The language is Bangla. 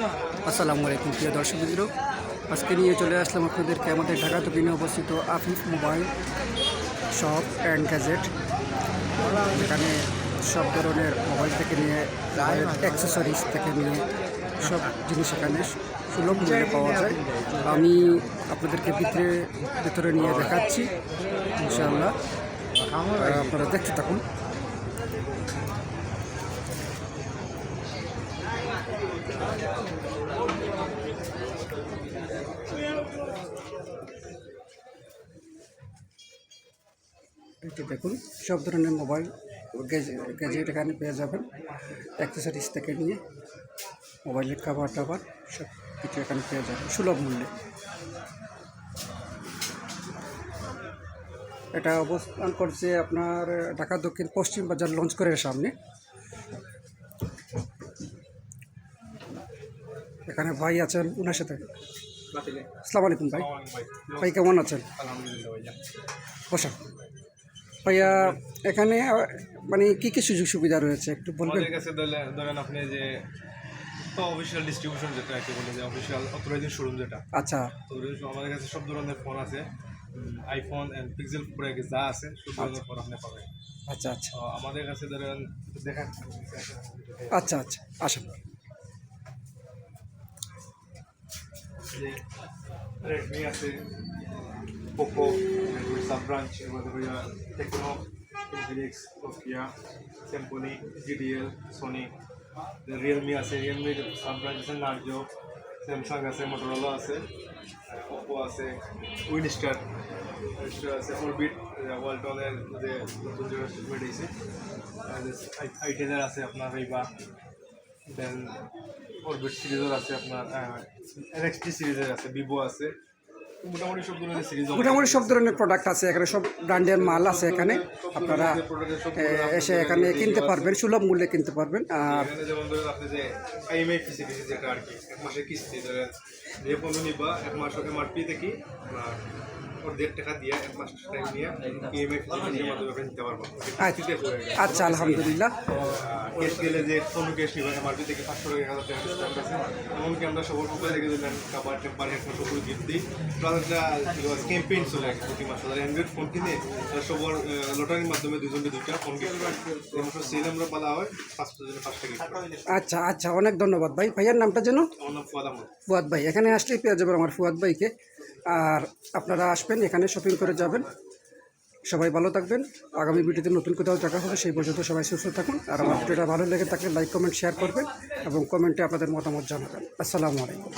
আসসালামু আলাইকুম, প্রিয় দর্শক মিত্র আজকে নিয়ে চলে আসলাম আপনাদেরকে আমাদের ঢাকা দক্ষিণে অবস্থিত Afif mobile shop and gadget. যেখানে সব ধরনের মোবাইল থেকে নিয়ে অ্যাক্সেসরিজ থেকে নিয়ে সব জিনিস এখানে সুলভ মূল্যে পাওয়া যায়। আমি আপনাদেরকে ভিতরে ভিতরে নিয়ে দেখাচ্ছি, ইনশাআল্লাহ। আপনারা দেখতে থাকুন। যে দেখুন, সব ধরনের মোবাইল গ্যাজেট এখানে পেয়ে যাবেন। অ্যাক্সেসরিজ থেকে নিয়ে, মোবাইলের কাভার টাভার সব কিছু এখানে পেয়ে যাবেন, সুলভ মূল্যে। এটা অবস্থান করছে আপনার ঢাকা দক্ষিণ পশ্চিম বাজার লঞ্চ করের সামনে। এখানে ভাই আছেন ওনার সাথে। আসসালামু আলাইকুম ভাই। ভাই। কেমন আছেন? বসা ভাইয়া। এখানে মানে কি কি সুযোগ সুবিধা রয়েছে? একটু বলবেন। কাছে ধরেন আপনি যে তো অফিসিয়াল ডিস্ট্রিবিউশন যেটা একে বলে যে অফিসিয়াল অথরাইজিং শোরুম যেটা। আচ্ছা। তো আমাদের কাছে সব ধরনের ফোন আছে। আইফোন এন্ড পিক্সেল প্রো যা আছে সব ধরনের ফোন আপনি পাবেন। আচ্ছা আচ্ছা। আমাদের কাছে ধরেন দেখা আচ্ছা আচ্ছা। আসেন। রেডমি আছে পোকো সাব ব্রাঞ্চ ভাইয়া Tecno Infinix Nokia স্যামসনি GDL Sony Realme আছে রিয়েলমির সাব ব্রাঞ্চ আছে নার্জো স্যামসাং আছে মোটরোলা আছে ওপো আছে উইনস্টার আছে অরবিট ওয়ালটনের যে নতুন যে শিপমেন্ট হয়েছে আইটেলের আছে আপনার রেবা দেন অরবিট সিরিজের আছে আপনার এনএক্সটি সিরিজের আছে ভিভো আছে। মোটামুটি সব ধরনের সিরিজ মোটামুটি সব ধরনের প্রোডাক্ট আছে এখানে সব ব্র্যান্ডের মাল আছে এখানে। আপনারা এসে এখানে কিনতে পারবেন সুলভ মূল্যে কিনতে পারবেন। আর যেমন ধরেন আপনি যে আইএমআই ফেসিলিটি যেটা আর কি এক মাসের কিস্তি ধরেন যে নিবা এক মাস এমআরপি থেকে আপনার ওর দেড় টাকা দিয়ে এক মাস টাইম নিয়ে ইএমআই ফেসিলিটির মাধ্যমে নিতে পারব। কিস্তিতে গেছে আচ্ছা আলহামদুলিল্লাহ। গেলে যে কোনো এমআরপি থেকে পাঁচশো টাকা এক হাজার টাকা ডিসকাউন্ট আছে। এমনকি আমরা সবার উপরে রেখে দিলেন কাবার টেম্পার হেডফোন সব গিফট দিই। প্লাস একটা ক্যাম্পেইন চলে প্রতি মাসে। যারা অ্যান্ড্রয়েড ফোন কিনে সবার লটারির মাধ্যমে দুজনকে দুইটা ফোন সেল আমরা বলা হয় পাঁচটা জন্য পাঁচটা আচ্ছা আচ্ছা অনেক ধন্যবাদ। ভাই ভাইয়ার নামটা যেন? আমার নাম ফুয়াদ আহমদ। ফুয়াদ ভাই। এখানে আসলেই পেয়ে যাবেন আমার ফুয়াদ ভাইকে। আর আপনারা আসবেন, এখানে শপিং করে যাবেন। সবাই ভালো থাকবেন। আগামী ভিডিওতে নতুন কোথাও দেখা হবে, সেই পর্যন্ত সবাই সুস্থ থাকুন। আর আমার ভিডিওটা ভালো লেগে থাকলে লাইক কমেন্ট শেয়ার করবেন এবং কমেন্টে আপনাদের মতামত জানাবেন। আসসালামু আলাইকুম।